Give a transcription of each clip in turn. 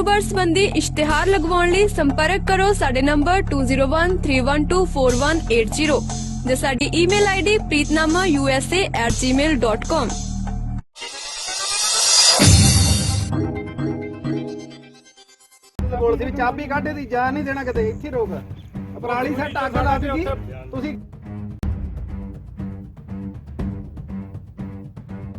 ਕਾਰੋਬਾਰ ਸੰਬੰਧੀ ਇਸ਼ਤਿਹਾਰ ਲਗਵਾਉਣ ਲਈ ਸੰਪਰਕ ਕਰੋ ਸਾਡੇ ਨੰਬਰ 2013124180 ਜਾਂ ਸਾਡੀ ਈਮੇਲ ਆਈਡੀ preetnamausa@gmail.com ਕੋਲ ਸੀ ਵੀ ਚਾਬੀ ਕਾਢੇ ਦੀ, ਜਾਨ ਨਹੀਂ ਦੇਣਾ ਕਿਤੇ, ਇੱਥੇ ਰੋਕ। ਪਰਾਲੀ ਸੈੱਟ ਅੱਗ ਲਾ ਦਿੱਤੀ। ਤੁਸੀਂ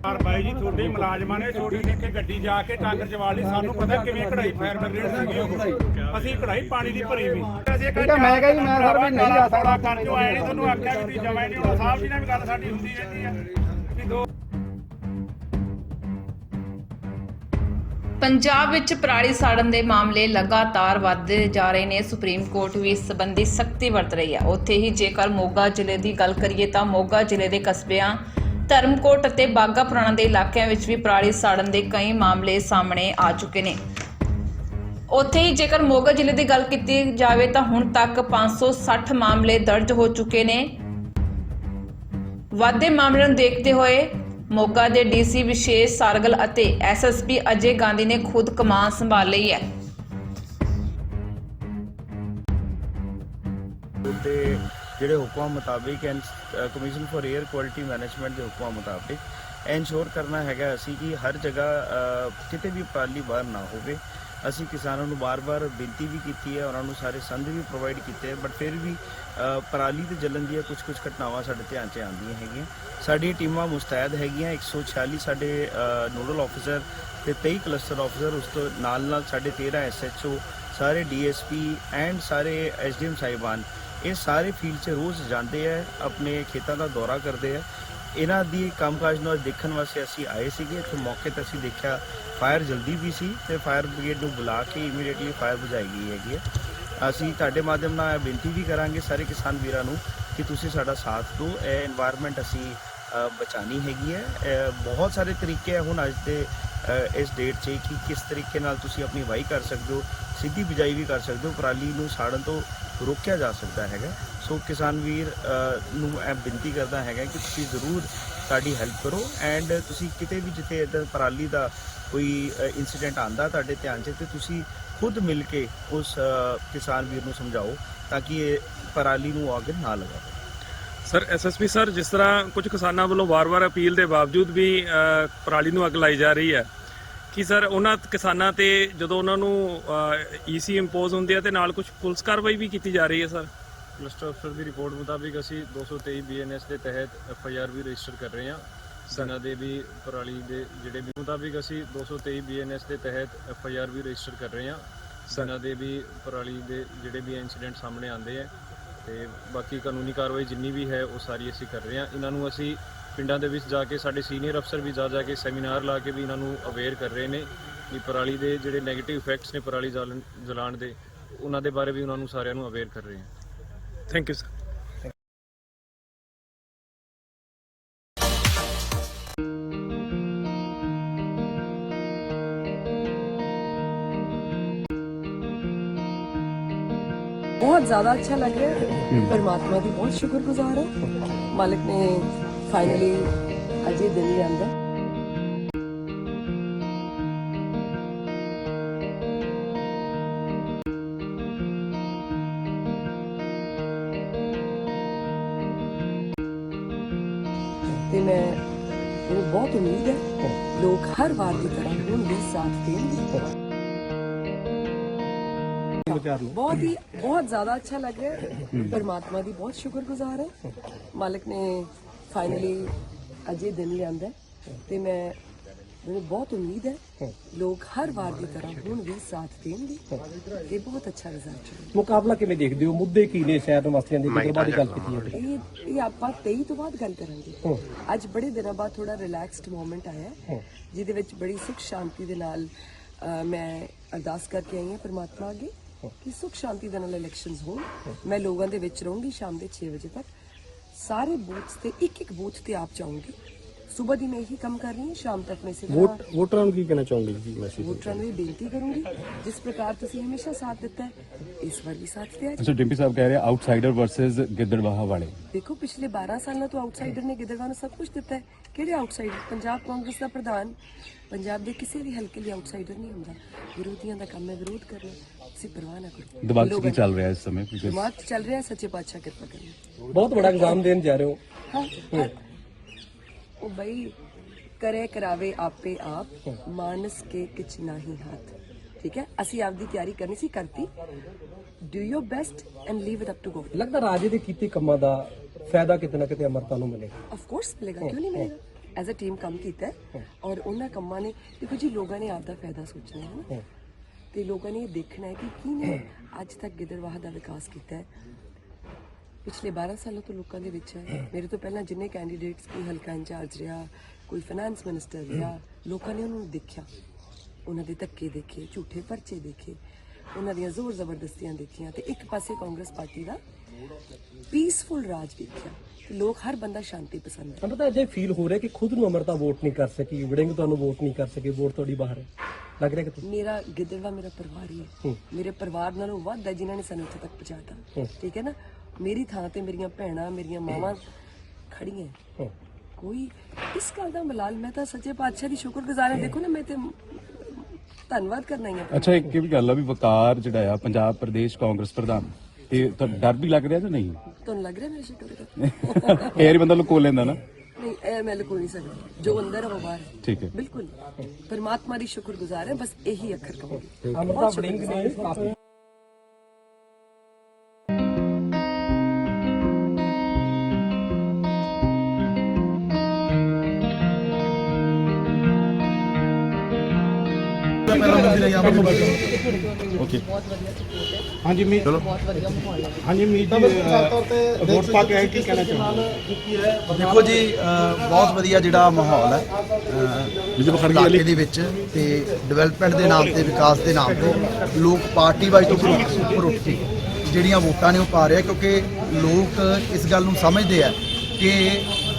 ਪਰ ਬਾਈ ਜੀ ਤੁਹਾਡੇ ਮੁਲਾਜ਼ਮਾਂ ਨੇ ਛੋਟੀ ਨਿੱਕੇ ਗੱਡੀ ਜਾ ਕੇ ਟਾਂਗਰ ਚਵਾ ਲਈ। ਸਾਨੂੰ ਪਤਾ ਕਿਵੇਂ ਕਢਾਈ ਫਾਇਰ ਬ੍ਰਿਗੇਡ ਸੀਗੀ ਉਹ। ਅਸੀਂ ਕਢਾਈ ਪਾਣੀ ਦੀ ਭਰੀ ਵੀ ਅਸੀਂ ਠੀਕ ਹੈ, ਮੈਂ ਕਿਹਾ ਜੀ, ਮੈਂ ਸਰ ਵੀ ਨਹੀਂ ਆ ਸਕਦਾ। ਕੰਨ ਚੋਂ ਆਏ ਨਹੀਂ ਤੁਹਾਨੂੰ ਆਖਿਆ ਕਿ ਤੁਸੀਂ ਜਮਾ ਨਹੀਂ। ਹੋਣਾ ਸਾਹਿਬ ਜੀ ਨਾਲ ਵੀ ਗੱਲ ਸਾਡੀ ਹੁੰਦੀ ਰਹਿੰਦੀ ਆ। ਕਿ ਦੋ ਪੰਜਾਬ ਵਿੱਚ ਪਰਾਲੀ ਸਾੜਨ ਦੇ ਮਾਮਲੇ ਲਗਾਤਾਰ ਵੱਧਦੇ ਜਾ ਰਹੇ ਨੇ। ਸੁਪਰੀਮ ਕੋਰਟ ਵੀ ਇਸ ਸੰਬੰਧੀ ਸਖਤੀ ਵਰਤ ਰਹੀ ਹੈ ਉੱਥੇ ਹੀ ਜੇਕਰ ਮੋਗਾ ਜ਼ਿਲ੍ਹੇ ਦੀ ਗੱਲ ਕਰੀਏ ਤਾਂ ਮੋਗਾ ਜ਼ਿਲ੍ਹੇ ਦੇ ਕਸਬਿਆਂ ਧਰਮਕੋਟ ਅਤੇ ਬਾਗਾ ਪੁਰਾਣਾ ਦੇ ਇਲਾਕਿਆਂ ਵਿੱਚ ਵੀ ਪਰਾਲੀ ਸਾੜਨ ਦੇ ਕਈ ਮਾਮਲੇ ਸਾਹਮਣੇ ਆ ਚੁੱਕੇ ਨੇ। ਉੱਥੇ ਹੀ ਜੇਕਰ ਮੋਗਾ ਜ਼ਿਲ੍ਹੇ ਦੀ ਗੱਲ ਕੀਤੀ ਜਾਵੇ ਤਾਂ ਹੁਣ ਤੱਕ 560 ਮਾਮਲੇ ਦਰਜ ਹੋ ਚੁੱਕੇ ਨੇ। ਵਾਧੇ ਮਾਮਲਿਆਂ ਨੂੰ ਦੇਖਦੇ ਹੋਏ ਮੋਗਾ ਦੇ ਡੀਸੀ ਵਿਸ਼ੇਸ਼ ਸਾਰਗਲ ਅਤੇ ਐਸਐਸਪੀ ਅਜੇ ਗਾਂਧੀ ਨੇ ਖੁਦ ਕਮਾਨ ਸੰਭਾਲ ਲਈ ਹੈ। ਦੇ ਜਿਹੜੇ ਹੁਕਮਾਂ ਮੁਤਾਬਿਕ commission for air quality management ਦੇ ਹੁਕਮਾਂ ਮੁਤਾਬਿਕ ਇਨਸ਼ੋਰ ਕਰਨਾ ਹੈਗਾ ਅਸੀਂ ਕਿ ਹਰ ਜਗ੍ਹਾ ਕਿਤੇ ਵੀ ਪਰਾਲੀ ਬਾਹਰ ਨਾ ਹੋਵੇ। ਅਸੀਂ ਕਿਸਾਨਾਂ ਨੂੰ ਬਾਰ-ਬਾਰ ਬੇਨਤੀ ਵੀ ਕੀਤੀ ਹੈ, ਉਹਨਾਂ ਨੂੰ ਸਾਰੇ ਸੰਦ ਵੀ ਪ੍ਰੋਵਾਈਡ ਕੀਤੇ ਬਟ ਫਿਰ ਵੀ ਪਰਾਲੀ ਤੇ ਜਲਣ ਦੀਆਂ ਕੁਝ ਕੁਝ ਘਟਨਾਵਾਂ ਸਾਡੇ ਧਿਆਨ 'ਚ ਆਉਂਦੀਆਂ ਹੈਗੀਆਂ। ਸਾਡੀ ਟੀਮਾਂ ਮੁਸਤੈਦ ਹੈਗੀਆਂ 146 ਸਾਡੇ ਨੋਡਲ ਆਫੀਸਰ ਤੇ 23 ਕਲਸਟਰ ਆਫੀਸਰ ਉਸ ਤੋਂ ਨਾਲ ਨਾਲ ਸਾਡੇ 13 ਐਸਐਚਓ ਸਾਰੇ ਡੀਐਸਪੀ ਐਂਡ ਸਾਰੇ ਐਸਡੀਐਮ ਸਾਹਿਬਾਨ ਇਹ ਸਾਰੇ ਫੀਲਡ 'ਚ ਰੋਜ਼ ਜਾਂਦੇ ਆ, ਆਪਣੇ ਖੇਤਾਂ ਦਾ ਦੌਰਾ ਕਰਦੇ ਆ। ਇਹਨਾਂ ਦੀ ਕੰਮਕਾਜ ਨੂੰ ਦੇਖਣ ਵਾਸਤੇ ਅਸੀਂ ਆਏ ਸੀਗੇ। ਇੱਥੇ ਮੌਕੇ ਤੇ ਅਸੀਂ ਦੇਖਿਆ ਫਾਇਰ ਜਲਦੀ ਵੀ ਸੀ ਤੇ ਫਾਇਰ ਬ੍ਰਿਗੇਡ ਨੂੰ ਬੁਲਾ ਕੇ ਇਮੀਡੀਏਟਲੀ ਫਾਇਰ ਬੁਝਾਈ ਗਈ ਹੈਗੀ ਹੈ ਅਸੀਂ ਤੁਹਾਡੇ ਮਾਧਿਅਮ ਨਾਲ ਬੇਨਤੀ ਵੀ ਕਰਾਂਗੇ ਸਾਰੇ ਕਿਸਾਨ ਵੀਰਾਂ ਨੂੰ ਕਿ ਤੁਸੀਂ ਸਾਡਾ ਸਾਥ ਦਿਓ। ਇਹ এনवायरमेंट ਅਸੀਂ ਬਚਾਣੀ ਹੈਗੀ ਹੈ ਬਹੁਤ ਸਾਰੇ ਤਰੀਕੇ ਹੈ ਹੁਣ ਅੱਜ ਦੇ ਇਸ ਡੇਟ 'ਚ ਕਿ ਕਿਸ ਤਰੀਕੇ ਨਾਲ ਤੁਸੀਂ ਆਪਣੀ ਵਾਈ ਕਰ ਸਕਦੇ ਹੋ, ਸਿੱਧੀ ਬਿਜਾਈ ਵੀ ਕਰ ਸਕਦੇ ਹੋ, ਪਰਾਲੀ ਨੂੰ ਸਾੜਨ ਤੋਂ ਰੋਕਿਆ ਜਾ ਸਕਦਾ ਹੈਗਾ। ਸੋ ਕਿਸਾਨ ਵੀਰ ਨੂੰ ਇਹ ਬੇਨਤੀ ਕਰਦਾ ਹੈਗਾ ਕਿ ਤੁਸੀਂ ਜ਼ਰੂਰ ਸਾਡੀ ਹੈਲਪ ਕਰੋ ਐਂਡ ਤੁਸੀਂ ਕਿਤੇ ਵੀ ਜਿੱਥੇ ਇਦਾਂ ਪਰਾਲੀ ਦਾ ਕੋਈ ਇਨਸੀਡੈਂਟ ਆਂਦਾ ਤੁਹਾਡੇ ਧਿਆਨ 'ਚ ਤੇ ਤੁਸੀਂ ਖੁਦ ਮਿਲ ਕੇ ਉਸ ਕਿਸਾਨ ਵੀਰ ਨੂੰ ਸਮਝਾਓ ਤਾਂ ਕਿ ਇਹ ਪਰਾਲੀ ਨੂੰ ਅੱਗ ਨਾ ਲਗਾਵੇ ਸਰ ਐਸਐਸਪੀ ਸਰ, ਜਿਸ ਤਰ੍ਹਾਂ ਕੁਝ ਕਿਸਾਨਾਂ ਵੱਲੋਂ ਵਾਰ-ਵਾਰ ਅਪੀਲ ਦੇ ਬਾਵਜੂਦ ਵੀ ਪਰਾਲੀ ਨੂੰ ਅੱਗ ਲਾਈ ਜਾ ਰਹੀ ਹੈ ਕੀ ਸਰ ਉਹਨਾਂ ਕਿਸਾਨਾਂ ਤੇ ਜਦੋਂ ਉਹਨਾਂ ਨੂੰ ਈਸੀ ਇੰਪੋਜ਼ ਹੁੰਦੀ ਹੈ ਤੇ ਨਾਲ ਕੁਝ ਪੁਲਿਸ ਕਾਰਵਾਈ ਵੀ ਕੀਤੀ ਜਾ ਰਹੀ ਹੈ ਸਰ? ਕਲਸਟਰ ਅਫਸਰ ਦੀ ਰਿਪੋਰਟ ਮੁਤਾਬਿਕ ਅਸੀਂ 223 ਬੀਐਨਐਸ ਦੇ ਤਹਿਤ ਐਫਆਈਆਰ ਵੀ ਰਜਿਸਟਰ ਕਰ ਰਹੇ ਹਾਂ। ਜਿਨ੍ਹਾਂ ਦੇ ਵੀ ਪਰਾਲੀ ਦੇ ਜਿਹੜੇ ਵੀ ਮੁਤਾਬਿਕ ਅਸੀਂ 223 ਬੀਐਨਐਸ ਦੇ ਤਹਿਤ ਐਫਆਈਆਰ ਵੀ ਰਜਿਸਟਰ ਕਰ ਰਹੇ ਹਾਂ। ਜਿਨ੍ਹਾਂ ਦੇ ਵੀ ਪਰਾਲੀ ਦੇ ਜਿਹੜੇ ਵੀ ਇਨਸੀਡੈਂਟ ਸਾਹਮਣੇ ਆਉਂਦੇ ਆ ਤੇ ਬਾਕੀ ਕਾਨੂੰਨੀ ਕਾਰਵਾਈ ਜਿੰਨੀ ਵੀ ਹੈ ਉਹ ਸਾਰੀ ਅਸੀਂ ਕਰ ਰਹੇ ਹਾਂ। ਇਹਨਾਂ ਨੂੰ ਅਸੀਂ ਪਿੰਡਾਂ ਦੇ ਵਿੱਚ ਜਾ ਕੇ ਸਾਡੇ ਸੀਨੀਅਰ ਅਫਸਰ ਵੀ ਜਾ ਜਾ ਕੇ ਸੈਮੀਨਾਰ ਲਾ ਕੇ ਵੀ ਇਹਨਾਂ ਨੂੰ ਅਵੇਅਰ ਕਰ ਰਹੇ ਨੇ ਕਿ ਪਰਾਲੀ ਦੇ ਜਿਹੜੇ 네ਗੇਟਿਵ ਇਫੈਕਟਸ ਨੇ ਪਰਾਲੀ ਜਲਾਉਣ ਦੇ ਉਹਨਾਂ ਦੇ ਬਾਰੇ ਵੀ ਉਹਨਾਂ ਨੂੰ ਸਾਰਿਆਂ ਨੂੰ ਅਵੇਅਰ ਕਰ ਰਹੇ ਹਾਂ। ਥੈਂਕ ਯੂ ਸਰ बहुत ज़्यादा अच्छा लग रहा है। परमात्मा की बहुत शुक्रगुजार है। मालिक ਫਾਈਨਲੀ ਅਜੇ ਦਿਨ ਜਾਂਦਾ ਤੇ ਮੈਂ ਮੈਨੂੰ ਬਹੁਤ ਉਮੀਦ ਹੈ ਲੋਕ ਹਰ ਵਾਰ ਦੀ ਤਰ੍ਹਾਂ ਹੁਣ ਵੀ ਸਾਥ ਦੇਣਗੇ। ਬਹੁਤ ਹੀ ਬਹੁਤ ਜ਼ਿਆਦਾ ਅੱਛਾ ਲੱਗ ਰਿਹਾ ਹੈ। ਪਰਮਾਤਮਾ ਦੀ ਬਹੁਤ ਸ਼ੁਕਰਗੁਜ਼ਾਰ ਹੈ। ਮਾਲਕ ਨੇ ਫਾਈਨਲੀ ਅੱਜ ਇਹ ਦਿਨ ਲਿਆਂਦਾ ਤੇ ਮੈਂ ਮੈਨੂੰ ਬਹੁਤ ਉਮੀਦ ਹੈ ਲੋਕ ਹਰ ਵਾਰ ਦੀ ਤਰ੍ਹਾਂ ਹੁਣ ਵੀ ਸਾਥ ਦੇਣਗੇ ਤੇ ਬਹੁਤ ਅੱਛਾ ਰਿਜ਼ਲਟ ਮੁਕਾਬਲਾ ਕਿਵੇਂ ਦੇਖਦੇ ਹੋ? ਮੁੱਦੇ ਕੀ ਨੇ ਸ਼ਹਿਰ ਨਿਵਾਸੀਆਂ ਦੇ ਕਿਹੜਾ ਦੀ ਗੱਲ ਕੀਤੀ ਹੈ? ਇਹ ਇਹ ਆਪਾਂ 23 ਤੋਂ ਬਾਅਦ ਗੱਲ ਕਰਾਂਗੇ। ਅੱਜ ਬੜੇ ਦਿਨਾਂ ਬਾਅਦ ਥੋੜਾ ਰਿਲੈਕਸਡ ਮੂਮੈਂਟ ਆਇਆ ਜਿਹਦੇ ਵਿੱਚ ਬੜੀ ਸੁਖ ਸ਼ਾਂਤੀ ਦੇ ਨਾਲ ਮੈਂ ਅਰਦਾਸ ਕਰਕੇ ਆਈ ਹਾਂ ਪਰਮਾਤਮਾ ਅੱਗੇ ਕਿ ਸੁਖ ਸ਼ਾਂਤੀ ਦੇ ਨਾਲ ਇਲੈਕਸ਼ਨਸ ਹੋਣ। ਮੈਂ ਲੋਕਾਂ ਦੇ ਵਿੱਚ ਰਹੂੰਗੀ ਸ਼ਾਮ ਦੇ 6 ਵਜੇ ਤੱਕ। ਸਾਰੇ ਬੂਥਸ ਤੇ ਇੱਕ ਇੱਕ ਬੂਥ ਤੇ ਆਪ ਜਾਓਗੇ ਸਵੇਰ ਦੀ ਮੈਂ ਇਹੀ ਕੰਮ ਕਰ ਰਹੀ ਹਾਂ ਸ਼ਾਮ ਤੱਕ ਮੈਂ ਤਰ੍ਹਾਂ ਵੋਟ ਵੋਟਰਾਂ ਨੂੰ ਕੀ ਕਹਿਣਾ ਚਾਹੋਗੇ ਜੀ ਮੈਸੇਜ ਵੋਟਰਾਂ ਨੂੰ ਇਹ ਬੇਨਤੀ ਕਰੂੰਗੀ ਜਿਸ ਪ੍ਰਕਾਰ ਤੁਸੀਂ ਹਮੇਸ਼ਾ ਸਾਥ ਦਿੱਤਾ ਹੈ ਇਸ ਵਾਰ ਵੀ ਸਾਥ ਦਿਆ ਜੀ। ਸੋ ਡਿੰਪੀ ਸਾਹਿਬ ਕਹਿ ਰਹੇ ਆਊਟਸਾਈਡਰ ਵਰਸਸ ਗਿੱਦੜਵਾਹਾ ਵਾਲੇ ਦੇਖੋ ਪਿਛਲੇ 12 ਸਾਲਾਂ ਤੋਂ ਆਊਟਸਾਈਡਰ ਨੇ ਗਿੱਦੜਵਾ ਨੂੰ ਸਭ ਕੁਝ ਦਿੱਤਾ ਹੈ ਕਿਹੜੇ ਆਊਟਸਾਈਡਰ ਪੰਜਾਬ ਕਾਂਗਰਸ ਦਾ ਪ੍ਰਧਾਨ ਪੰਜਾਬ ਦੇ ਕਿਸੇ ਵੀ ਹਲਕੇ ਲਈ ਆਊਟਸਾਈਡਰ ਨਹੀਂ ਹੁੰਦਾ ਵਿਰੋਧੀਆਂ ਦਾ ਕੰਮ ਹੈ ਵਿਰੋਧ ਕਰਨਾ ਤੁਸੀਂ ਪਰਵਾਹ ਨਾ ਕਰੋ ਦਿਮਾਗ 'ਚ ਕੀ ਚੱਲ ਰਿਹਾ ਇਸ ਸਮੇਂ ਦਿਮਾਗ 'ਚ ਚੱਲ ਰਿਹਾ ਸੱਚੇ ਪਾਤਸ਼ਾਹ ਕਿਰਪਾ ਕਰਨਾ ਬਹੁਤ ਬੜਾ ਇਲਜ਼ਾਮ ਦੇਣ ਜਾ ਰਹੇ ਹੋ ਹਾਂ ਉਹ ਬਈ ਕਰੇ ਕਰਾਵੇ ਆਪੇ ਆਪ ਮਾਨਸ ਕੇ ਕਿਛ ਨਹੀਂ ਹੱਥ। ਠੀਕ ਹੈ? ਅਸੀਂ ਆਪਦੀ ਤਿਆਰੀ ਕਰਨੀ ਸੀ ਕਰਤੀ। Do your best and leave it up to God ਲੱਗਦਾ ਰਾਜੇ ਦੇ ਕੀਤੇ ਕੰਮਾਂ ਦਾ ਫਾਇਦਾ ਕਿਤੇ ਨਾ ਕਿਤੇ ਅਮਰਤਾ ਨੂੰ ਮਿਲੇਗਾ। ਆਫ ਕੋਰਸ ਮਿਲੇਗਾ ਕਿਉਂ ਨਹੀਂ ਮਿਲੇਗਾ? ਐਜ਼ ਅ ਟੀਮ ਕੰਮ ਕੀਤਾ ਹੈ ਔਰ ਉਹਨਾਂ ਕੰਮਾਂ ਨੇ ਦੇਖੋ ਜੀ ਲੋਕਾਂ ਨੇ ਆਪਦਾ ਫਾਇਦਾ ਸੋਚਣਾ ਹੈ ਨਾ। ਤੇ ਲੋਕਾਂ ਨੇ ਇਹ ਦੇਖਣਾ ਹੈ ਕਿ ਕਿਹਨੇ ਅੱਜ ਤੱਕ ਗਿੱਦੜਵਾਹ ਦਾ ਵਿਕਾਸ ਕੀਤਾ ਹੈ। ਪਿਛਲੇ 12 ਸਾਲਾਂ ਤੋਂ ਲੋਕਾਂ ਦੇ ਵਿੱਚ ਹੈ। ਮੇਰੇ ਤੋਂ ਪਹਿਲਾਂ ਜਿੰਨੇ ਕੈਂਡੀਡੇਟਸ ਕੋਈ ਹਲਕਾ ਇੰਚਾਰਜ ਰਿਹਾ ਕੋਈ ਫਾਈਨਾਂਸ ਮਿਨਿਸਟਰ ਰਿਹਾ ਲੋਕਾਂ ਨੇ ਉਹਨੂੰ ਦੇਖਿਆ। ਉਹਨਾਂ ਦੇ ਧੱਕੇ ਦੇਖੇ ਝੂਠੇ ਪਰਚੇ ਦੇਖੇ ਉਹਨਾਂ ਦੀਆਂ ਜ਼ੋਰ ਜ਼ਬਰਦਸਤੀਆਂ ਦੇਖੀਆਂ ਤੇ ਇੱਕ ਪਾਸੇ ਕਾਂਗਰਸ ਪਾਰਟੀ ਦਾ ਪੀਸਫੁਲ ਰਾਜ ਦੇਖਿਆ। ਲੋਕ ਹਰ ਬੰਦਾ ਸ਼ਾਂਤੀ ਪਸੰਦ ਹੈ ਅਮਰਤਾ ਅਜੇ ਫੀਲ ਹੋ ਰਿਹਾ ਕਿ ਖੁਦ ਨੂੰ ਅਮਰਤਾ ਵੋਟ ਨਹੀਂ ਕਰ ਸਕੀ ਵਿੜਿੰਗ ਤੁਹਾਨੂੰ ਵੋਟ ਨਹੀਂ ਕਰ ਸਕੇ ਵੋਟ ਤੁਹਾਡੀ ਬਾਹਰ ਹੈ। ਲੱਗ ਰਿਹਾ ਕਿ ਤੁਸੀਂ ਮੇਰਾ ਗਿੱਦੜਵਾ ਮੇਰਾ ਪਰਿਵਾਰ ਹੀ ਹੈ। ਮੇਰੇ ਪਰਿਵਾਰ ਨਾਲੋਂ ਵੱਧ ਹੈ ਜਿਨ੍ਹਾਂ ਨੇ ਸਾਨੂੰ ਇੱਥੇ ਤੱਕ ਪਹੁੰਚਾਤਾ। ਠੀਕ ਹੈ ਨਾ? ਮੇਰੀ ਥਾਂ ਤੇ ਮੇਰੀਆਂ ਭੈਣਾਂ ਮੇਰੀਆਂ ਮਾਵਾਂ ਖੜੀਆਂ। ਹੂੰ। ਕੋਈ ਇਸ ਗੱਲ ਦਾ ਮਲਾਲ ਮੈਂ ਤਾਂ ਸੱਚੇ ਪਾਤਸ਼ਾਹ ਦੀ ਸ਼ੁਕਰਗੁਜ਼ਾਰ ਹਾਂ। ਦੇਖੋ ਨਾ ਮੈਂ ਤੇ ਧੰਨਵਾਦ ਕਰਨਾ ਹੀ ਹੈ। ਅੱਛਾ ਇੱਕ ਇਹ ਵੀ ਗੱਲ ਆ ਵੀ ਵਕਾਰ ਜਿਹੜਾ ਆ ਪੰਜਾਬ ਪ੍ਰਦੇਸ਼ ਕਾਂਗਰਸ ਪ੍ਰਧਾਨ ਤੇ ਤਾਂ ਡਰ ਵੀ ਲੱਗ ਰਿਹਾ ਜਾਂ ਨਹੀਂ? ਤੁਹਾਨੂੰ ਲੱਗ ਰਿਹਾ ਮੇਰੀ ਫੇਰ ਹੀ ਬੰਦਾ ਲੁਕੋ ਲੈਂਦਾ ਨਾ। ਨਹੀਂ ਇਹ ਮੈਂ ਲੁਕੋ ਨਹੀਂ ਸਕਦਾ। ਜੋ ਅੰਦਰ ਹੈ ਉਹ ਬਾਹਰ ਹੈ ਠੀਕ ਹੈ। ਬਿਲਕੁਲ। ਪਰਮਾਤਮਾ ਦੀ ਸ਼ੁਕਰਗੁਜ਼ਾਰ ਹੈ ਬਸ ਇਹੀ ਅੱਖਰ ਕਹੂੰਗੀ। ਅਮਰਤਾ ਵਿੜਿੰਗ ਨੇ ਕਾਫੀ ਹਾਂਜੀ ਮੀਤ ਹਾਂਜੀ ਮੀਤ ਜੀ ਅਹ, ਵੋਟ ਪਾ ਕੇ ਆਏ ਕੀ ਕਹਿਣਾ ਚਾਹੁੰਦੇ ਦੇਖੋ ਜੀ ਬਹੁਤ ਵਧੀਆ ਜਿਹੜਾ ਮਾਹੌਲ ਹੈ। ਅ, ਇਲਾਕੇ ਦੇ ਵਿੱਚ ਤੇ ਡਿਵੈਲਪਮੈਂਟ ਦੇ ਨਾਮ ਤੇ ਵਿਕਾਸ ਦੇ ਨਾਮ ਤੇ ਲੋਕ ਪਾਰਟੀ ਵਾਈਜ਼ ਤੋਂ ਉੱਪਰ ਉੱਪਰ ਉੱਠ ਕੇ ਜਿਹੜੀਆਂ ਵੋਟਾਂ ਨੇ ਉਹ ਪਾ ਰਹੇ ਕਿਉਂਕਿ ਲੋਕ ਇਸ ਗੱਲ ਨੂੰ ਸਮਝਦੇ ਆ ਕਿ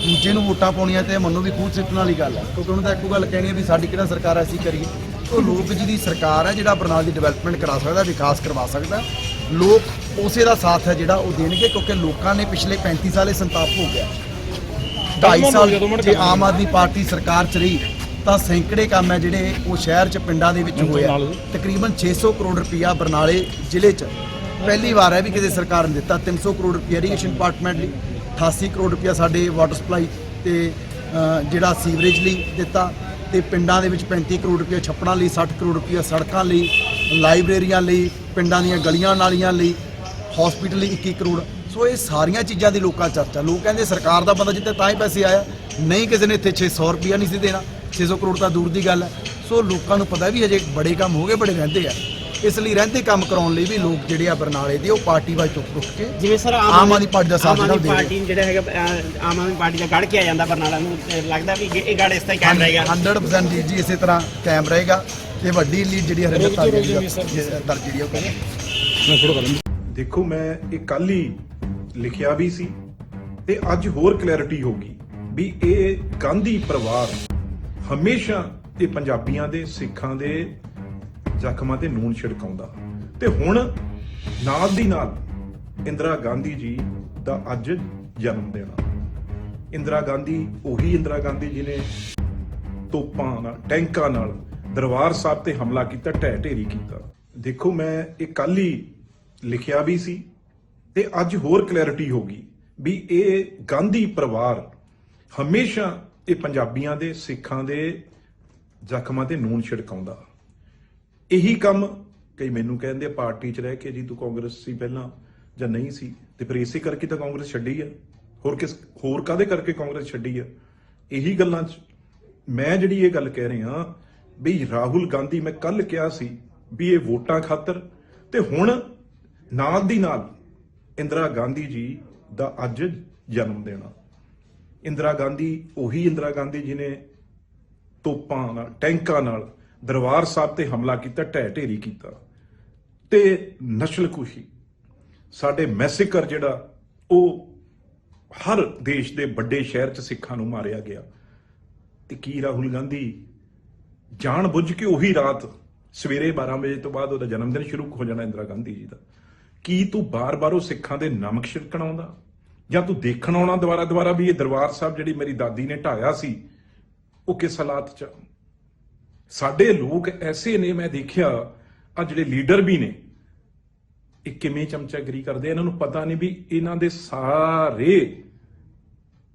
ਦੂਜੇ ਨੂੰ ਵੋਟਾਂ ਪਾਉਣੀਆਂ ਤੇ ਮੈਨੂੰ ਵੀ ਖੂਹ ਸਿੱਟਣ ਵਾਲੀ ਗੱਲ ਹੈ। ਕਿਉਂਕਿ ਉਹਨਾਂ ਦਾ ਇੱਕੋ ਗੱਲ ਕਹਿਣੀ ਹੈ ਵੀ ਸਾਡੀ ਕਿਹੜਾ ਸਰਕਾਰ ਅਸੀਂ ਕਰੀਏ। ਉਹ ਲੋਕ ਜਿਹਦੀ ਸਰਕਾਰ ਹੈ ਜਿਹੜਾ ਬਰਨਾਲ ਦੀ ਡਿਵੈਲਪਮੈਂਟ ਕਰਾ ਸਕਦਾ ਵਿਕਾਸ ਕਰਵਾ ਸਕਦਾ ਲੋਕ ਉਸੇ ਦਾ ਸਾਥ ਹੈ ਜਿਹੜਾ ਉਹ ਦੇਣਗੇ ਕਿਉਂਕਿ ਲੋਕਾਂ ਨੇ ਪਿਛਲੇ 35 ਸਾਲੇ ਸੰਤਾਪ ਹੋ ਗਿਆ। 2.5 ਸਾਲ ਜੇ ਆਮ ਆਦਮੀ ਪਾਰਟੀ ਸਰਕਾਰ ਚ ਰਹੀ ਤਾਂ ਸੈਂਕੜੇ ਕੰਮ ਹੈ ਜਿਹੜੇ ਉਹ ਸ਼ਹਿਰ ਚ ਪਿੰਡਾਂ ਦੇ ਵਿੱਚ ਹੋਏ ਆ। ਤਕਰੀਬਨ 600 ਕਰੋੜ ਰੁਪਇਆ ਬਰਨਾਲੇ ਜ਼ਿਲ੍ਹੇ ਚ। ਪਹਿਲੀ ਵਾਰ ਹੈ ਵੀ ਕਿਸੇ ਸਰਕਾਰ ਨੇ ਦਿੱਤਾ। 300 ਕਰੋੜ ਰੁਪਇਆ ਇਰੀਗੇਸ਼ਨ ਡਿਪਾਰਟਮੈਂਟ ਲਈ 88 ਕਰੋੜ ਰੁਪਇਆ ਸਾਡੇ ਵਾਟਰ ਸਪਲਾਈ ਤੇ ਜਿਹੜਾ ਸੀਵਰੇਜ ਲਈ ਦਿੱਤਾ। ਤੇ ਪਿੰਡਾਂ ਦੇ ਵਿੱਚ 35 ਕਰੋੜ ਰੁਪਇਆ ਛੱਪੜਾਂ ਲਈ 60 ਕਰੋੜ ਰੁਪਇਆ ਸੜਕਾਂ ਲਈ, ਲਾਇਬ੍ਰੇਰੀਆਂ ਲਈ, ਪਿੰਡਾਂ ਦੀਆਂ ਗਲੀਆਂ ਨਾਲੀਆਂ ਲਈ ਹਸਪੀਟਲ ਲਈ 21 ਕਰੋੜ। ਸੋ ਇਹ ਸਾਰੀਆਂ ਚੀਜ਼ਾਂ ਦੀ ਲੋਕਾਂ ਚਰਚਾ। ਲੋਕ ਕਹਿੰਦੇ ਸਰਕਾਰ ਦਾ ਬੰਦਾ ਜਿੱਤੇ ਤਾਂ ਹੀ ਪੈਸੇ ਆਇਆ। ਨਹੀਂ ਕਿਸੇ ਨੇ ਇੱਥੇ 600 ਰੁਪਇਆ ਨਹੀਂ ਸੀ ਦੇਣਾ। 600 ਕਰੋੜ ਤਾਂ ਦੂਰ ਦੀ ਗੱਲ ਹੈ। ਸੋ ਲੋਕਾਂ ਨੂੰ ਪਤਾ ਵੀ ਹਜੇ ਬੜੇ ਕੰਮ ਹੋ ਗਏ, ਬੜੇ ਰਹਿੰਦੇ ਆ। ਇਸ ਲਈ ਰਹਿੰਦੇ ਕੰਮ ਕਰਾਉਣ ਲਈ ਵੀ ਲੋਕ ਜਿਹੜੇ ਆ ਬਰਨਾਲੇ ਦੇ ਉਹ ਪਾਰਟੀ ਵਾਈਜ਼ ਟੁੱਕ ਟੁੱਕ ਕੇ ਜਿਵੇਂ ਸਰ ਆਮ ਆਦਮੀ ਪਾਰਟੀ ਦਾ ਸਾਥ ਆਮ ਜਿਹੜਾ ਦੇ ਪਾਰਟੀ ਜਿਹੜਾ ਹੈਗਾ ਆਮ ਆਦਮੀ ਪਾਰਟੀ ਦਾ ਗੜ ਕੇ ਆ ਜਾਂਦਾ ਬਰਨਾਲਾ ਨੂੰ ਤੇ ਲੱਗਦਾ ਵੀ ਇਹ ਗੜ ਇਸ ਤਰ੍ਹਾਂ ਹੀ ਕਾਇਮ ਰਹੇਗਾ। 100% ਜੀ ਜੀ ਇਸੇ ਤਰ੍ਹਾਂ ਕਾਇਮ ਰਹੇਗਾ। ਤੇ ਵੱਡੀ ਲੀਡ ਜਿਹੜੀ ਹਰਿੰਦਰ ਦਰਜ ਜਿਹੜੀ ਆ ਉਹ ਕਰੇ ਦੇਖੋ ਮੈਂ ਇਹ ਕੱਲ ਹੀ ਲਿਖਿਆ ਵੀ ਸੀ ਤੇ ਅੱਜ ਹੋਰ ਕਲੈਰਿਟੀ ਹੋ ਗਈ ਵੀ ਇਹ ਗਾਂਧੀ ਪਰਿਵਾਰ ਹਮੇਸ਼ਾ ਇਹ ਪੰਜਾਬੀਆਂ ਦੇ ਸਿੱਖਾਂ ਦੇ ਜ਼ਖਮਾਂ ਤੇ ਨੂਨ ਛਿੜਕਾਉਂਦਾ। ਤੇ ਹੁਣ ਨਾਲ ਦੀ ਨਾਲ ਇੰਦਰਾ ਗਾਂਧੀ ਜੀ ਦਾ ਅੱਜ ਜਨਮ ਦਿਨ ਆ। ਇੰਦਰਾ ਗਾਂਧੀ, ਉਹੀ ਇੰਦਰਾ ਗਾਂਧੀ ਜੀ ਨੇ ਤੋਪਾਂ ਨਾਲ, ਟੈਂਕਾਂ ਨਾਲ ਦਰਬਾਰ ਸਾਹਿਬ ਤੇ ਹਮਲਾ ਕੀਤਾ, ਢਹਿ ਢੇਰੀ ਕੀਤਾ। ਦੇਖੋ, ਮੈਂ ਇਹ ਕੱਲ ਹੀ ਲਿਖਿਆ ਵੀ ਸੀ ਤੇ ਅੱਜ ਹੋਰ ਕਲੈਰਿਟੀ ਹੋ ਗਈ ਵੀ ਇਹ ਗਾਂਧੀ ਪਰਿਵਾਰ ਹਮੇਸ਼ਾ ਇਹ ਪੰਜਾਬੀਆਂ ਦੇ, ਸਿੱਖਾਂ ਦੇ ਜ਼ਖਮਾਂ ਤੇ ਨੂਨ ਛਿੜਕਾਉਂਦਾ। ਇਹੀ ਕੰਮ ਕਈ ਮੈਨੂੰ ਕਹਿੰਦੇ ਆ, ਪਾਰਟੀ 'ਚ ਰਹਿ ਕੇ ਜੀ ਤੂੰ ਕਾਂਗਰਸ ਸੀ ਪਹਿਲਾਂ ਜਾਂ ਨਹੀਂ ਸੀ, ਤੇ ਫਿਰ ਇਸੇ ਕਰਕੇ ਤਾਂ ਕਾਂਗਰਸ ਛੱਡੀ ਆ। ਹੋਰ ਕਿਸ, ਹੋਰ ਕਾਦੇ ਕਰਕੇ ਕਾਂਗਰਸ ਛੱਡੀ ਆ? ਇਹੀ ਗੱਲਾਂ 'ਚ ਮੈਂ ਜਿਹੜੀ ਇਹ ਗੱਲ ਕਹਿ ਰਿਹਾ ਵੀ ਰਾਹੁਲ ਗਾਂਧੀ ਮੈਂ ਕੱਲ ਕਿਹਾ ਸੀ ਵੀ ਇਹ ਵੋਟਾਂ ਖਾਤਰ, ਤੇ ਹੁਣ ਨਾਲ ਦੀ ਨਾਲ ਇੰਦਰਾ ਗਾਂਧੀ ਜੀ ਦਾ ਅੱਜ ਜਨਮ ਦਿਨ ਆ। ਇੰਦਰਾ ਗਾਂਧੀ, ਉਹੀ ਇੰਦਰਾ ਗਾਂਧੀ ਜੀ ਨੇ ਤੋਪਾਂ ਨਾਲ, ਟੈਂਕਾਂ ਨਾਲ ਦਰਬਾਰ ਸਾਹਿਬ ਤੇ ਹਮਲਾ ਕੀਤਾ ਢਹਿ ਢੇਰੀ ਕੀਤਾ ਤੇ ਨਸਲਕੁਸ਼ੀ। ਸਾਡੇ ਮੈਸੇਕਰ ਜਿਹੜਾ, ਉਹ ਹਰ ਦੇਸ਼ ਦੇ ਵੱਡੇ ਸ਼ਹਿਰ 'ਚ ਸਿੱਖਾਂ ਨੂੰ ਮਾਰਿਆ ਗਿਆ। ਤੇ ਕੀ ਰਾਹੁਲ ਗਾਂਧੀ? ਜਾਣ ਬੁੱਝ ਕੇ ਉਹੀ ਰਾਤ ਸਵੇਰੇ 12 ਵਜੇ ਤੋਂ ਬਾਅਦ ਉਹਦਾ ਜਨਮ ਦਿਨ ਸ਼ੁਰੂ ਹੋ ਜਾਣਾ ਇੰਦਰਾ ਗਾਂਧੀ ਜੀ ਦਾ। ਕੀ ਤੂੰ ਬਾਰ-ਬਾਰ ਉਹ ਸਿੱਖਾਂ ਦੇ ਨਮਕ ਛਿੜਕਣ ਆਉਂਦਾ ਜਾਂ ਤੂੰ ਦੇਖਣ ਆਉਣਾ ਦੁਬਾਰਾ ਦੁਬਾਰਾ ਵੀ ਇਹ ਦਰਬਾਰ ਸਾਹਿਬ ਜਿਹੜੀ ਮੇਰੀ ਦਾਦੀ ਨੇ ਢਾਇਆ ਸੀ, ਉਹ ਕਿਸ ਹਾਲਾਤ ਚ ਸਾਡੇ ਲੋਕ ਐਸੇ ਨੇ, ਮੈਂ ਦੇਖਿਆ ਆ ਜਿਹੜੇ ਲੀਡਰ ਵੀ ਨੇ, ਇਹ ਕਿਵੇਂ ਚਮਚਾਗਰੀ ਕਰਦੇ ਇਹਨਾਂ ਨੂੰ ਪਤਾ ਨਹੀਂ ਵੀ ਇਹਨਾਂ ਦੇ ਸਾਰੇ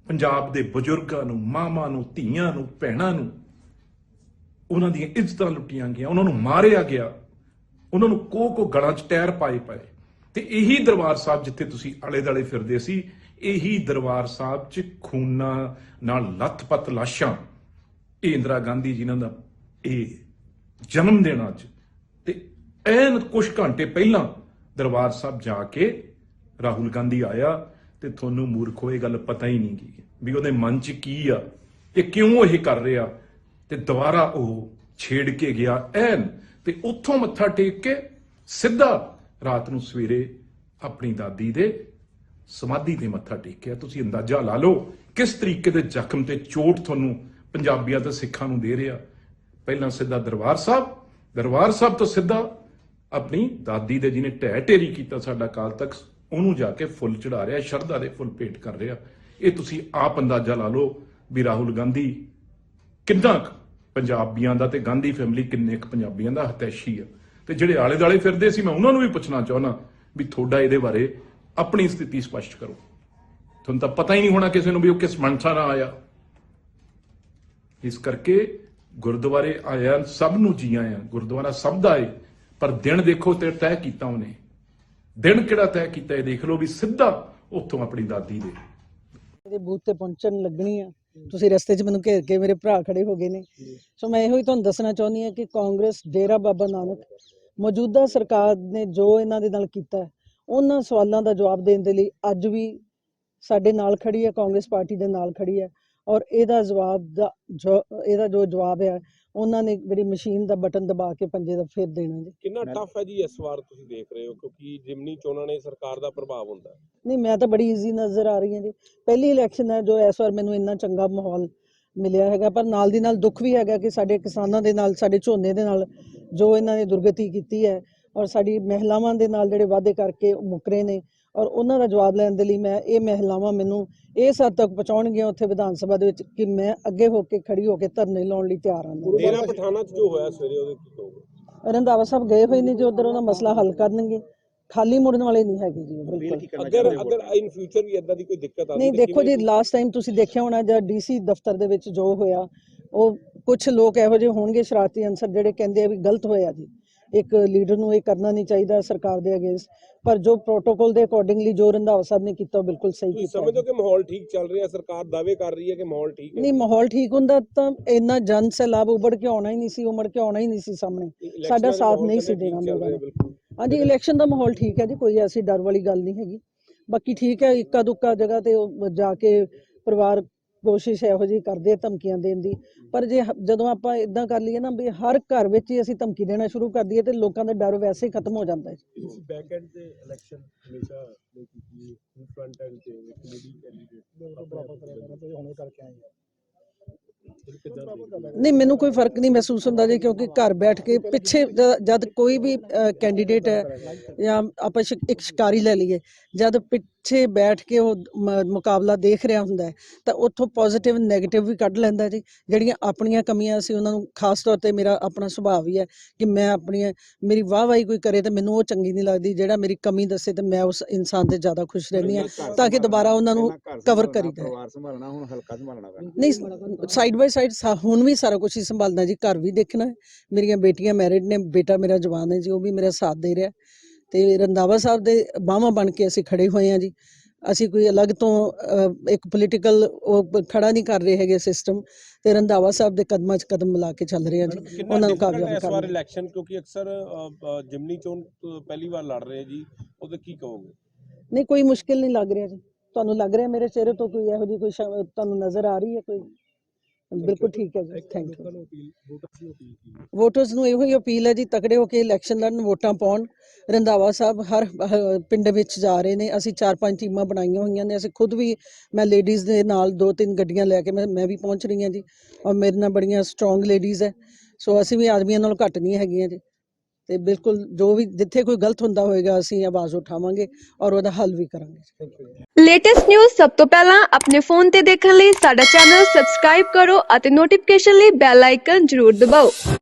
ਪੰਜਾਬ ਦੇ ਬਜ਼ੁਰਗਾਂ ਨੂੰ, ਮਾਵਾਂ ਨੂੰ, ਧੀਆਂ ਨੂੰ, ਭੈਣਾਂ ਨੂੰ ਉਹਨਾਂ ਦੀਆਂ ਇੱਜ਼ਤਾਂ ਲੁੱਟੀਆਂ ਗਈਆਂ, ਉਹਨਾਂ ਨੂੰ ਮਾਰਿਆ ਗਿਆ, ਉਹਨਾਂ ਨੂੰ ਕੋ ਕੋ ਗਲਾਂ 'ਚ ਟਾਇਰ ਪਾਏ ਪਏ। ਤੇ ਇਹੀ ਦਰਬਾਰ ਸਾਹਿਬ ਜਿੱਥੇ ਤੁਸੀਂ ਆਲੇ ਦਾਲੇ ਫਿਰਦੇ ਸੀ, ਇਹੀ ਦਰਬਾਰ ਸਾਹਿਬ 'ਚ ਖੂਨਾਂ ਨਾਲ ਲੱਥਪੱਤ ਲਾਸ਼ਾਂ, ਇਹ ਇੰਦਰਾ ਗਾਂਧੀ ਜੀ ਦਾ ਇਹ ਜਨਮ ਦਿਨ ਅੱਜ। ਤੇ ਐਨ ਕੁਝ ਘੰਟੇ ਪਹਿਲਾਂ ਦਰਬਾਰ ਸਾਹਿਬ ਜਾ ਕੇ ਰਾਹੁਲ ਗਾਂਧੀ ਆਇਆ ਤੇ ਤੁਹਾਨੂੰ ਮੂਰਖੋ, ਇਹ ਗੱਲ ਪਤਾ ਹੀ ਨਹੀਂ ਗਈ ਵੀ ਉਹਦੇ ਮਨ 'ਚ ਕੀ ਆ ਤੇ ਕਿਉਂ ਇਹ ਕਰ ਰਿਹਾ। ਤੇ ਦੁਬਾਰਾ ਉਹ ਛੇੜ ਕੇ ਗਿਆ ਐਨ ਤੇ ਉੱਥੋਂ ਮੱਥਾ ਟੇਕ ਕੇ ਸਿੱਧਾ ਰਾਤ ਨੂੰ ਸਵੇਰੇ ਆਪਣੀ ਦਾਦੀ ਦੇ ਸਮਾਧੀ ਤੇ ਮੱਥਾ ਟੇਕਿਆ। ਤੁਸੀਂ ਅੰਦਾਜ਼ਾ ਲਾ ਲਓ ਕਿਸ ਤਰੀਕੇ ਦੇ ਜ਼ਖਮ ਤੇ ਚੋਟ ਤੁਹਾਨੂੰ ਪੰਜਾਬੀਆਂ ਤੇ ਸਿੱਖਾਂ ਨੂੰ ਦੇ ਰਿਹਾ। ਪਹਿਲਾਂ ਸਿੱਧਾ ਦਰਬਾਰ ਸਾਹਿਬ ਦਰਬਾਰ ਸਾਹਿਬ ਤੋਂ ਸਿੱਧਾ ਆਪਣੀ ਦਾਦੀ ਦੇ ਜਿਹਨੇ ਢਹਿ ਢੇਰੀ ਕੀਤਾ ਸਾਡਾ ਕਾਲ ਤੱਕ ਉਹਨੂੰ ਜਾ ਕੇ ਫੁੱਲ ਚੜਾ ਰਿਹਾ, ਸ਼ਰਧਾ ਦੇ ਫੁੱਲ ਭੇਟ ਕਰ ਰਿਹਾ। ਇਹ ਤੁਸੀਂ ਆਪ ਅੰਦਾਜ਼ਾ ਲਾ ਲਓ ਵੀ ਰਾਹੁਲ ਗਾਂਧੀ ਕਿੰਨਾ ਕੁ ਪੰਜਾਬੀਆਂ ਦਾ ਤੇ ਗਾਂਧੀ ਫੈਮਿਲੀ ਕਿੰਨੇ ਕੁ ਪੰਜਾਬੀਆਂ ਦਾ ਹਤੈਸ਼ੀ ਆ। ਤੇ ਜਿਹੜੇ ਆਲੇ ਦਾਲੇ ਫਿਰਦੇ ਸੀ, ਮੈਂ ਉਹਨਾਂ ਨੂੰ ਵੀ ਪੁੱਛਣਾ ਚਾਹੁੰਦਾ ਵੀ ਤੁਹਾਡਾ ਇਹਦੇ ਬਾਰੇ ਆਪਣੀ ਸਥਿਤੀ ਸਪਸ਼ਟ ਕਰੋ। ਤੁਹਾਨੂੰ ਤਾਂ ਪਤਾ ਹੀ ਨਹੀਂ ਹੋਣਾ ਕਿਸੇ ਨੂੰ ਵੀ ਉਹ ਕਿਸ ਮਨਸਾ ਨਾਲ ਆਇਆ। ਇਸ ਕਰਕੇ ਗੁਰਦੁਆਰੇ ਆਇਆ, ਸਭ ਨੂੰ ਜੀ ਆਇਆ। ਗੁਰਦੁਆਰਾ ਸਭ ਦਾ ਏ। ਪਰ ਦਿਨ ਦੇਖੋ ਤੇ ਤੈਅ ਕੀਤਾ ਉਹਨੇ। ਦਿਨ ਕਿਹੜਾ ਤੈਅ ਕੀਤਾ ਇਹ ਦੇਖ ਲਓ ਵੀ ਸਿੱਧਾ ਉੱਥੋਂ ਆਪਣੀ ਦਾਦੀ ਦੇ। ਦੇ ਬੂਥ ਤੇ ਪਹੁੰਚਣ ਲੱਗਣੀ ਆ। ਤੁਸੀਂ ਰਸਤੇ 'ਚ ਮੈਨੂੰ ਘੇਰ ਕੇ ਮੇਰੇ ਭਰਾ ਖੜੇ ਹੋ ਗਏ ਨੇ। ਸੋ ਮੈਂ ਇਹੋ ਹੀ ਤੁਹਾਨੂੰ ਦੱਸਣਾ ਚਾਹੁੰਦੀ ਹਾਂ ਕਿ ਕਾਂਗਰਸ, ਡੇਰਾ ਬਾਬਾ ਨਾਨਕ ਮੌਜੂਦਾ ਸਰਕਾਰ ਨੇ ਜੋ ਇਹਨਾਂ ਦੇ ਨਾਲ ਕੀਤਾ, ਉਹਨਾਂ ਸਵਾਲਾਂ ਦਾ ਜਵਾਬ ਦੇਣ ਦੇ ਲਈ ਅੱਜ ਵੀ ਸਾਡੇ ਨਾਲ ਖੜੀ ਹੈ, ਕਾਂਗਰਸ ਪਾਰਟੀ ਦੇ ਨਾਲ ਖੜੀ ਹੈ। ਔਰ ਇਹਦਾ ਜਵਾਬ ਦਾ ਜੋ ਇਹਦਾ ਜੋ ਜਵਾਬ ਹੈ ਉਹਨਾਂ ਨੇ ਜਿਹੜੀ ਮਸ਼ੀਨ ਦਾ ਬਟਨ ਦਬਾ ਕੇ ਪੰਜੇ ਦਾ ਫੇਰ ਦੇਣਾ ਜੀ। ਕਿੰਨਾ ਟਫ ਹੈ ਜੀ ਇਸ ਵਾਰ ਤੁਸੀਂ ਦੇਖ ਰਹੇ ਹੋ ਕਿਉਂਕਿ ਜਿਮਨੀ ਚੋਣਾਂ ਨੇ ਸਰਕਾਰ ਦਾ ਪ੍ਰਭਾਵ ਹੁੰਦਾ ਨਹੀਂ ਮੈਂ ਤਾਂ ਬੜੀ ਈਜ਼ੀ ਨਜ਼ਰ ਆ ਰਹੀ ਹਾਂ ਜੀ। ਪਹਿਲੀ ਇਲੈਕਸ਼ਨ ਹੈ ਜੋ ਇਸ ਵਾਰ ਮੈਨੂੰ ਇੰਨਾ ਚੰਗਾ ਮਾਹੌਲ ਮਿਲਿਆ ਹੈਗਾ ਪਰ ਨਾਲ ਦੀ ਨਾਲ ਦੁੱਖ ਵੀ ਹੈਗਾ ਕਿ ਸਾਡੇ ਕਿਸਾਨਾਂ ਦੇ ਨਾਲ ਸਾਡੇ ਝੋਨੇ ਦੇ ਨਾਲ ਜੋ ਇਹਨਾਂ ਨੇ ਦੁਰਗਤੀ ਕੀਤੀ ਹੈ ਔਰ ਸਾਡੀ ਮਹਿਲਾਵਾਂ ਦੇ ਨਾਲ ਜਿਹੜੇ ਵਾਅਦੇ ਕਰਕੇ ਮੁੱਕਰੇ ਨੇ ਔਰ ਉਹਨਾਂ ਦਾ ਜਵਾਬ ਲੈਣ ਦੇ ਲਈ ਮੈਂ ਇਹ ਮਹਿਲਾਵਾਂ ਮੈਨੂੰ ਇਸ ਹੱਦ ਤੱਕ ਪਹੁੰਚਾਉਣਗੀਆਂ ਉੱਥੇ ਵਿਧਾਨ ਸਭਾ ਦੇ ਵਿੱਚ ਕਿ ਮੈਂ ਅੱਗੇ ਹੋ ਕੇ ਖੜੀ ਹੋ ਕੇ ਧਰਨੇ ਲਾਉਣ ਲਈ ਤਿਆਰ ਹਾਂ। ਡੇਰਾ ਪਠਾਣਾ 'ਚ ਜੋ ਹੋਇਆ ਸਵੇਰੇ ਉਹਦੇ ਕੀ ਕਹੋਗੇ? ਰੰਧਾਵਾ ਸਾਹਿਬ ਗਏ ਹੋਏ ਨੇ ਜੋ ਉਧਰ ਉਹਦਾ ਮਸਲਾ ਹੱਲ ਕਰਨਗੇ। ਖਾਲੀ ਮੁੜਨ ਵਾਲੇ ਨਹੀਂ ਹੈਗੇ ਜੀ ਬਿਲਕੁਲ। ਅਗਰ ਅਗਰ ਇਨ ਫਿਊਚਰ ਵੀ ਇਦਾਂ ਦੀ ਕੋਈ ਦਿੱਕਤ ਆਉਂਦੀ ਨਹੀਂ ਦੇਖੋ ਜੀ ਲਾਸਟ ਟਾਈਮ ਤੁਸੀਂ ਦੇਖਿਆ ਹੋਣਾ ਜਦ ਡੀਸੀ ਦਫ਼ਤਰ ਦੇ ਵਿੱਚ ਜੋ ਹੋਇਆ ਉਹ ਕੁਝ ਲੋਕ ਇਹੋ ਜਿਹੇ ਹੋਣਗੇ ਸ਼ਰਾਰਤੀ ਅਨਸਰ ਜਿਹੜੇ ਕਹਿੰਦੇ ਆ ਵੀ ਗਲਤ ਹੋਇਆ ਜੀ। ਇੱਕ ਲੀਡਰ ਨੂੰ ਇਹ ਕਰਨਾ ਨਹੀਂ ਚਾਹੀਦਾ ਸਰਕਾਰ ਦੇ ਅਗੇਂਸਟ। ਪਰ ਜੋ ਪ੍ਰੋਟੋਕਾਲ ਦੇ ਅਕੋਰਡਿੰਗਲੀ ਜੋ ਰੰਧਾਵਾ ਸਾਹਿਬ ਨੇ ਕੀਤਾ ਉਹ ਬਿਲਕੁਲ ਸਹੀ ਕੀਤਾ ਸਮਝਦੇ ਹੋ। ਕਿ ਮਾਹੌਲ ਠੀਕ ਚੱਲ ਰਿਹਾ ਸਰਕਾਰ ਦਾਅਵੇ ਕਰ ਰਹੀ ਹੈ ਕਿ ਮਾਹੌਲ ਠੀਕ ਹੈ? ਨਹੀਂ ਮਾਹੌਲ ਠੀਕ ਹੁੰਦਾ ਤਾਂ ਇੰਨਾ ਜਨ ਸੈਲਾਬ ਉਬੜ ਕੇ ਆਉਣਾ ਹੀ ਨਹੀਂ ਸੀ ਉਮੜ ਕੇ ਆਉਣਾ ਹੀ ਨਹੀਂ ਸੀ ਸਾਹਮਣੇ। ਸਾਡਾ ਸਾਥ ਨਹੀਂ ਸੀ ਦੇਣਾ ਲੋਕਾਂ ਨੇ ਹਾਂਜੀ ਇਲੈਕਸ਼ਨ ਦਾ ਮਾਹੌਲ ਠੀਕ ਹੈ ਜੀ ਕੋਈ ਐਸੀ ਡਰ ਵਾਲੀ ਗੱਲ ਨਹੀਂ ਹੈਗੀ। ਬਾਕੀ ਠੀਕ ਹੈ ਇੱਕਾ ਦੁੱਕਾ ਜਗ੍ਹਾ ਤੇ ਜਾ ਕੇ ਪਰਿਵਾਰ ਕੋਸ਼ਿਸ਼ ਇਹੋ ਜਿਹੀ ਕਰਦੇ ਆ ਧਮਕੀਆਂ ਦੇਣ ਦੀ। ਪਰ ਜੇ ਹ- ਜਦੋਂ ਆਪਾਂ ਇਦਾਂ ਕਰ ਲਈਏ ਨਾ ਵੀ ਹਰ ਘਰ ਵਿੱਚ ਹੀ ਅਸੀਂ ਧਮਕੀ ਦੇਣਾ ਸ਼ੁਰੂ ਕਰ ਦਈਏ ਤੇ ਲੋਕਾਂ ਦਾ ਡਰ ਵੈਸੇ ਹੀ ਖਤਮ ਹੋ ਜਾਂਦਾ ਹੈ। ਬੈਕ ਐਂਡ ਤੇ ਇਲੈਕਸ਼ਨ ਹਮੇਸ਼ਾ ਦੇ ਕੀਤੀ ਫਰੰਟ ਐਂਡ ਤੇ ਕਮੇਟੀ ਕੈਂਡੀਡੇਟ ਹੁਣੇ ਕਰਕੇ ਆਏ ਨਹੀਂ ਮੈਨੂੰ ਕੋਈ ਫ਼ਰਕ ਨਹੀਂ ਮਹਿਸੂਸ ਹੁੰਦਾ ਜੀ ਕਿਉਂਕਿ ਘਰ ਬੈਠ ਕੇ ਪਿੱਛੇ ਜ- ਜਦ ਕੋਈ ਵੀ ਕੈਂਡੀਡੇਟ ਹੈ ਜਾਂ ਆਪਾਂ ਸ਼ਿਕ- ਇੱਕ ਸ਼ਿਕਾਰੀ ਲੈ ਲਈਏ ਜਦ ਪਿੱਛੇ ਬੈਠ ਕੇ ਉਹ ਮੁਕਾਬਲਾ ਦੇਖ ਰਿਹਾ ਹੁੰਦਾ ਹੈ ਤਾਂ ਉੱਥੋਂ ਪੋਜ਼ਿਟਿਵ ਨੈਗੇਟਿਵ ਵੀ ਕੱਢ ਲੈਂਦਾ ਜੀ। ਜਿਹੜੀਆਂ ਆਪਣੀਆਂ ਕਮੀਆਂ ਸੀ ਉਹਨਾਂ ਨੂੰ ਖਾਸ ਤੌਰ ਤੇ ਮੇਰਾ ਆਪਣਾ ਸੁਭਾਅ ਵੀ ਹੈ ਕਿ ਮੈਂ ਆਪਣੀਆਂ ਮੇਰੀ ਵਾਹ ਵਾਹੀ ਕੋਈ ਕਰੇ ਤਾਂ ਮੈਨੂੰ ਉਹ ਚੰਗੀ ਨਹੀਂ ਲੱਗਦੀ ਜਿਹੜਾ ਮੇਰੀ ਕਮੀ ਦੱਸੇ ਤੇ ਮੈਂ ਉਸ ਇਨਸਾਨ ਤੇ ਜ਼ਿਆਦਾ ਖੁਸ਼ ਰਹਿੰਦੀ ਹਾਂ ਤਾਂ ਕਿ ਦੁਬਾਰਾ ਉਹਨਾਂ ਨੂੰ ਕਵਰ ਕਰੀਦਾ ਹੈ। ਪਰਿਵਾਰ ਸੰਭਾਲਣਾ ਹੁਣ ਹਲਕਾ ਸੰਭਾਲਣਾ ਪੈਣਾ। ਨਹੀਂ ਸਾਈਡ ਬਾਈ ਸਾਈਡ ਹੁਣ ਵੀ ਸਾਰਾ ਕੁਝ ਹੀ ਸੰਭਾਲਣਾ ਜੀ ਘਰ ਵੀ ਦੇਖਣਾ ਮੇਰੀਆਂ ਬੇਟੀਆਂ ਮੈਰਿਡ ਨੇ ਬੇਟਾ ਮੇਰਾ ਜਵਾਨ ਹੈ ਜੀ ਉਹ ਵੀ ਮੇਰਾ ਸਾਥ ਦੇ ਰਿਹਾ ਤੇ ਰੰਦਾਵਾ ਸਾਹਿਬ ਦੇ ਬਾਹਾਂ ਬਣ ਕੇ ਅਸੀਂ ਖੜੇ ਹੋਏ ਹਾਂ ਜੀ। ਅਸੀਂ ਕੋਈ ਅਲੱਗ ਤੋਂ ਇੱਕ ਪੋਲੀਟੀਕਲ ਉਹ ਖੜਾ ਨਹੀਂ ਕਰ ਰਹੇ ਹੈਗੇ ਸਿਸਟਮ ਤੇ ਰੰਦਾਵਾ ਸਾਹਿਬ ਦੇ ਕਦਮਾਂ 'ਚ ਕਦਮ ਮਿਲਾ ਕੇ ਚੱਲ ਰਹੇ ਹਾਂ ਜੀ। ਉਹਨਾਂ ਨੂੰ ਕਾਮਯਾਬ ਇਸ ਵਾਰ ਇਲੈਕਸ਼ਨ ਕਿਉਂਕਿ ਅਕਸਰ ਜਿਮਨੀ ਚੋਣ ਪਹਿਲੀ ਵਾਰ ਲੜ ਰਹੇ ਜੀ ਉਹਦੇ ਕੀ ਕਹੋਗੇ? ਨਹੀਂ ਕੋਈ ਮੁਸ਼ਕਿਲ ਨਹੀਂ ਲੱਗ ਰਿਹਾ ਜੀ। ਤੁਹਾਨੂੰ ਲੱਗ ਰਿਹਾ ਮੇਰੇ ਚਿਹਰੇ ਤੋਂ ਕੋਈ ਇਹੋ ਜਿਹੀ ਕੋਈ ਤੁਹਾਨੂੰ ਨਜ਼ਰ ਆ ਰਹੀ ਹੈ ਕੋਈ? ਬਿਲਕੁਲ ਠੀਕ ਹੈ ਜੀ ਥੈਂਕ ਯੂ ਵੋਟਰਸ ਨੂੰ ਇਹੋ ਹੀ ਅਪੀਲ ਹੈ ਜੀ ਤਕੜੇ ਹੋ ਕੇ ਇਲੈਕਸ਼ਨ ਲੜਨ ਵੋਟਾਂ ਪਾਉਣ। ਰੰਧਾਵਾ ਸਾਹਿਬ ਹਰ ਪਿੰਡ ਵਿੱਚ ਜਾ ਰਹੇ ਨੇ ਅਸੀਂ ਚਾਰ ਪੰਜ ਟੀਮਾਂ ਬਣਾਈਆਂ ਹੋਈਆਂ ਨੇ ਅਸੀਂ ਖੁਦ ਵੀ ਮੈਂ ਲੇਡੀਜ਼ ਦੇ ਨਾਲ ਦੋ ਤਿੰਨ ਗੱਡੀਆਂ ਲੈ ਕੇ ਮੈਂ ਮੈਂ ਵੀ ਪਹੁੰਚ ਰਹੀ ਹਾਂ ਜੀ ਔਰ ਮੇਰੇ ਨਾਲ ਬੜੀਆਂ ਸਟਰੋਂਗ ਲੇਡੀਜ਼ ਹੈ। ਸੋ ਅਸੀਂ ਵੀ ਆਦਮੀਆਂ ਨਾਲੋਂ ਘੱਟ ਨਹੀਂ ਹੈਗੀਆਂ ਜੀ। ਤੇ ਬਿਲਕੁਲ ਜੋ ਵੀ ਜਿੱਥੇ ਕੋਈ ਗਲਤ ਹੁੰਦਾ ਹੋਏਗਾ ਅਸੀਂ ਆਵਾਜ਼ ਉਠਾਵਾਂਗੇ ਔਰ ਉਹਦਾ ਹੱਲ ਵੀ ਕਰਾਂਗੇ। ਲੇਟੈਸਟ ਨਿਊਜ਼ ਸਭ ਤੋਂ ਪਹਿਲਾਂ ਆਪਣੇ ਫੋਨ ਤੇ ਦੇਖਣ ਲਈ ਸਾਡਾ ਚੈਨਲ ਸਬਸਕ੍ਰਾਈਬ ਕਰੋ ਅਤੇ ਨੋਟੀਫਿਕੇਸ਼ਨ ਲਈ ਬੈਲ ਆਈਕਨ ਜ਼ਰੂਰ ਦਬਾਓ।